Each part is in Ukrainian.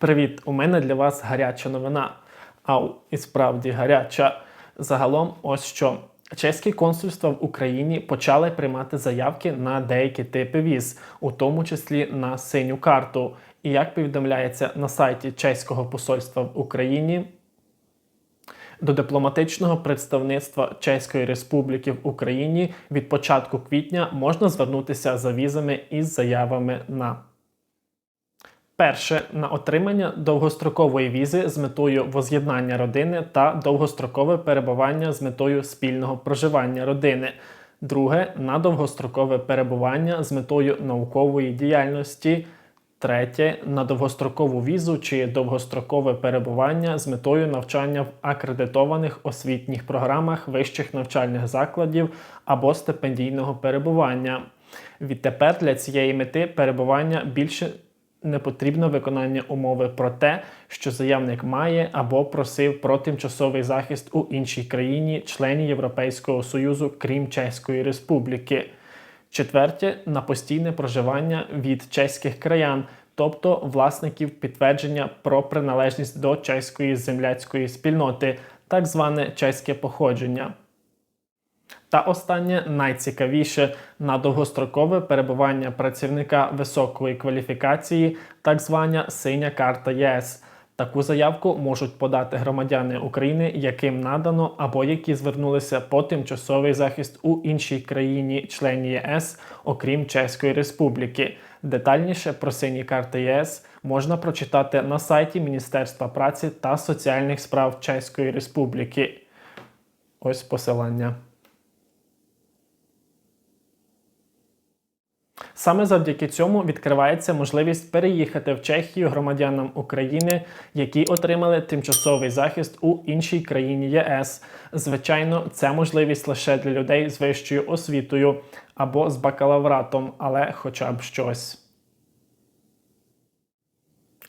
Привіт! У мене для вас гаряча новина. Ау, і справді гаряча. Загалом, ось що. Чеські консульства в Україні почали приймати заявки на деякі типи віз, у тому числі на синю карту. І як повідомляється на сайті Чеського посольства в Україні, до дипломатичного представництва Чеської Республіки в Україні від початку квітня можна звернутися за візами із заявами на Перше на отримання довгострокової візи з метою воз'єднання родини та довгострокове перебування з метою спільного проживання родини. Друге на довгострокове перебування з метою наукової діяльності. Третє на довгострокову візу чи довгострокове перебування з метою навчання в акредитованих освітніх програмах вищих навчальних закладів або стипендійного перебування. Відтепер для цієї мети перебування більше не потрібно виконання умови про те, що заявник має або просив про тимчасовий захист у іншій країні, члені Європейського Союзу, крім Чеської Республіки. Четверте на постійне проживання від чеських краян, тобто власників підтвердження про приналежність до чеської земляцької спільноти, так зване чеське походження. Та останнє найцікавіше на довгострокове перебування працівника високої кваліфікації, так звана синя карта ЄС. Таку заявку можуть подати громадяни України, яким надано або які звернулися по тимчасовий захист у іншій країні, члені ЄС, окрім Чеської Республіки. Детальніше про сині карти ЄС можна прочитати на сайті Міністерства праці та соціальних справ Чеської Республіки. Ось посилання. Саме завдяки цьому відкривається можливість переїхати в Чехію громадянам України, які отримали тимчасовий захист у іншій країні ЄС. Звичайно, це можливість лише для людей з вищою освітою або з бакалавратом, але хоча б щось.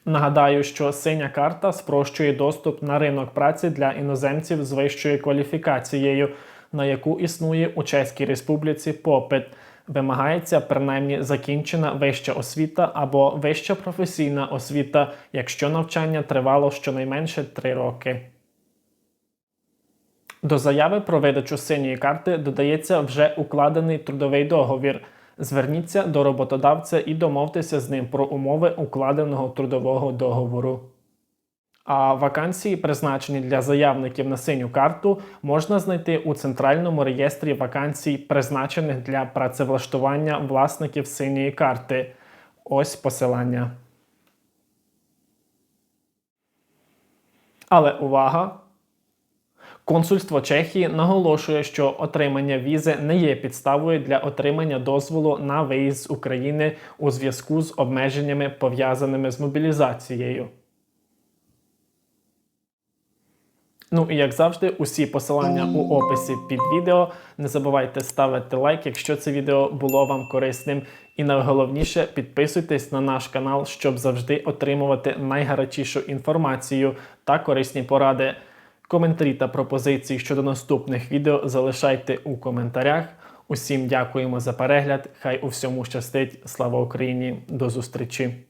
Нагадаю, що синя карта спрощує доступ на ринок праці для іноземців з вищою кваліфікацією, на яку існує у Чеській Республіці попит вимагається принаймні закінчена вища освіта або вища професійна освіта, якщо навчання тривало щонайменше 3 роки. До заяви про видачу синьої карти додається вже укладений трудовий договір. Зверніться до роботодавця і домовтеся з ним про умови укладеного трудового договору. А вакансії, призначені для заявників на синю карту, можна знайти у центральному реєстрі вакансій, призначених для працевлаштування власників синьої карти. Ось посилання. Але увага! Консульство Чехії наголошує, що отримання візи не є підставою для отримання дозволу на виїзд з України у зв'язку з обмеженнями пов'язаними з мобілізацією. Ну і як завжди, усі посилання у описі під відео. Не забувайте ставити лайк, якщо це відео було вам корисним. І найголовніше підписуйтесь на наш канал, щоб завжди отримувати найгарячішу інформацію та корисні поради. Коментарі та пропозиції щодо наступних відео залишайте у коментарях. Усім дякуємо за перегляд. Хай у всьому щастить. Слава Україні! До зустрічі!